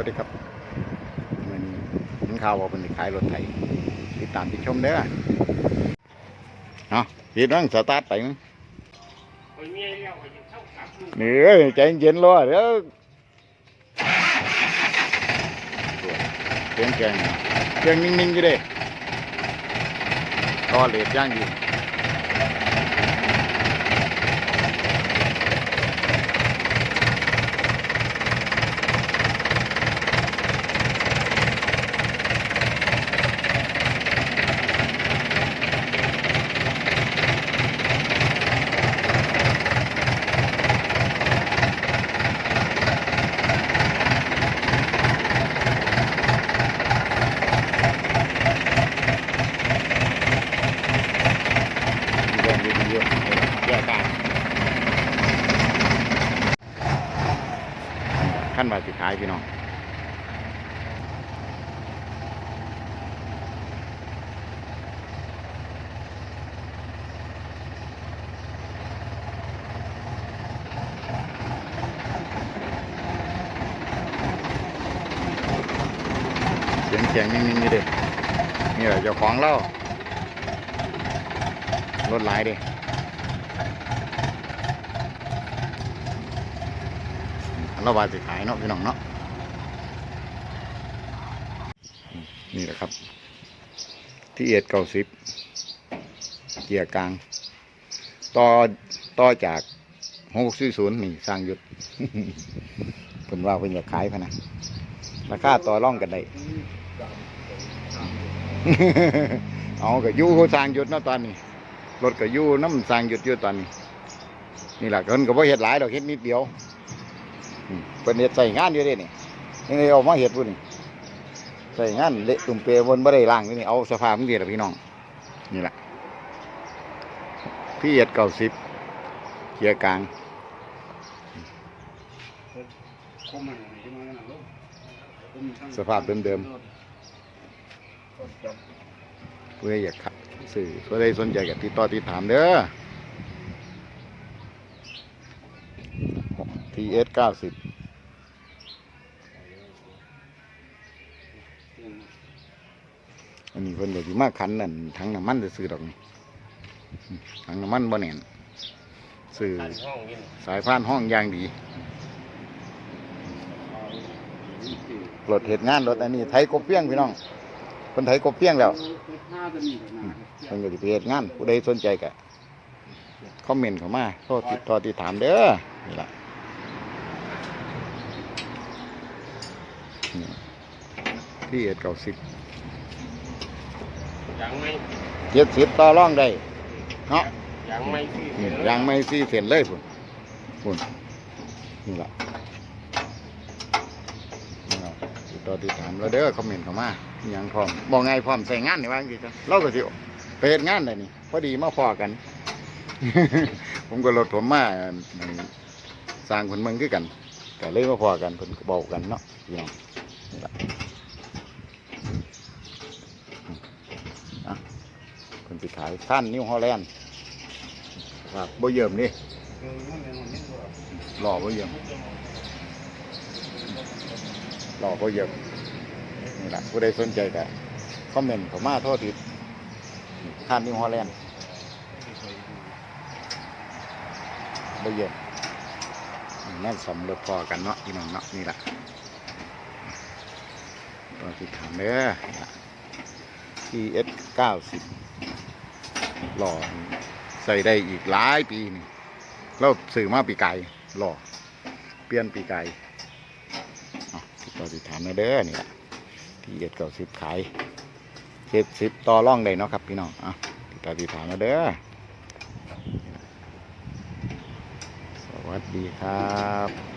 วัสดีครับมันเห็นข่าวว่าเป็นขายรถไถติดตามติดชมเด้อเนาะทีนั่งสตาร์ทไปมั้งคนเมียเรียกว่าจะเข้ากับลูกนี่อยใจเย็นรอเดี๋ยวเสียงแกงเครื่งนิ่งๆอยู่เด้รอเลดย่างอยู่ เรื่องดีๆเยอะแยกกัน ขั้นมาสิขายพี่น้องเสียงเสียงนิ่งๆอยู่เดินี่แหละเจ้าของเล่ารถหลายเดิ เราว่าสิขายเนาะพี่น้องเนาะนี่แหละครับ ที่เอ็ดเก้าสิบเกียร์กลาง ต่อต่อจากหกสี่ศูนย์นี่สร้างหยุดเพิ่นว่าเพิ่นอยากขายพะนะราคาต่อร่องกันได้เอาก็อยู่สร้างหยุดเนาะตอนนี้รถก็อยู่น้ำสร้างหยุดอยู่ตอนนี้นี่แหละคนก็บ่เฮ็ดหลายดอกเฮ็ดนิดเดียว เพิ่นเฮ็ดใส่งานอยู่เด้นี่นี่เลยเอามาเฮ็ดพุ่นใส่งานเละตุ่มเปวนบ่ได้ล้างนี่เอาสภาพมันดีล่ะพี่น้องนี่แหละพี่เอ็ดเก้าสิบเกียร์กลางสภาพเดิมเพื่ออยากขับสื่อเพื่อได้สนใจกับติดต่อติดถามเด้อ TS เก้าสิบ อันนี้เพิ่นก็สิมาขันนั่นทั้งน้ำมันซื้อๆดอกนี่อืมทั้งน้ำมันบ่แน่นซื้อขันห้องนี่สายพานห้องอย่างดีรถเหตุงานรถอันนี้ไทยกบเปี้ยงพี่น้องเพิ่นไทยกบเปี้ยงแล้วหน้าจะมีแบบนั้นเพิ่นก็สิไปเฮ็ดงานผู้ใดสนใจก็คอมเมนต์เข้ามาโทรติดต่อติดถามเด้อนี่ล่ะนี่ที่เอ็ดเก้าสิบ ยังไม่เจ็ดสิบต่อรองได้เนาะยังไม่ที่นี่ยังไม่ซี่เส้นเลยพุ่นพุ่นนี่ล่ะนี่ล่ะติดต่อติดถามแล้วเด้อคอมเมนต์เข้ามาอิหยังพร้อมบอกไงพร้อมใส่งานนี่ว่าจังซี่จ้ะเราก็สิไปเฮ็ดงานได้นี่พอดีมาพอกัน ผมก็รถผมมาในสร้างคนเมืองคือกันก็เลยมาพอกันเพิ่นก็บอกกันเนาะพี่น้องนี่ล่ะอืมอะเพิ่น สิขายท่านนิวฮอลแลนด์ครับบ่เยิ่มนี่หล่อบ่เยิ่มหล่อบ่เยิ่มนี่ล่ะผู้ใดสนใจก็คอมเมนต์เข้ามาโทษทีท่านนิวฮอลแลนด์บ่เย็นนั่นสำรถพอกันเนาะพี่น้องเนาะนี่แหละตอนที่ถามเด้อ TS 90 หล่อใส่ได้อีกหลายปีนี่เราสื่อมาปีไก่หล่อเปลี่ยนปีไก่เอาติดต่อติดถามมาเด้อนี่แหละ TS 90ขาย70ต่อร่องได้เนาะครับพี่น้องอาติดต่อติดถามมาเด้อสวัสดีครับ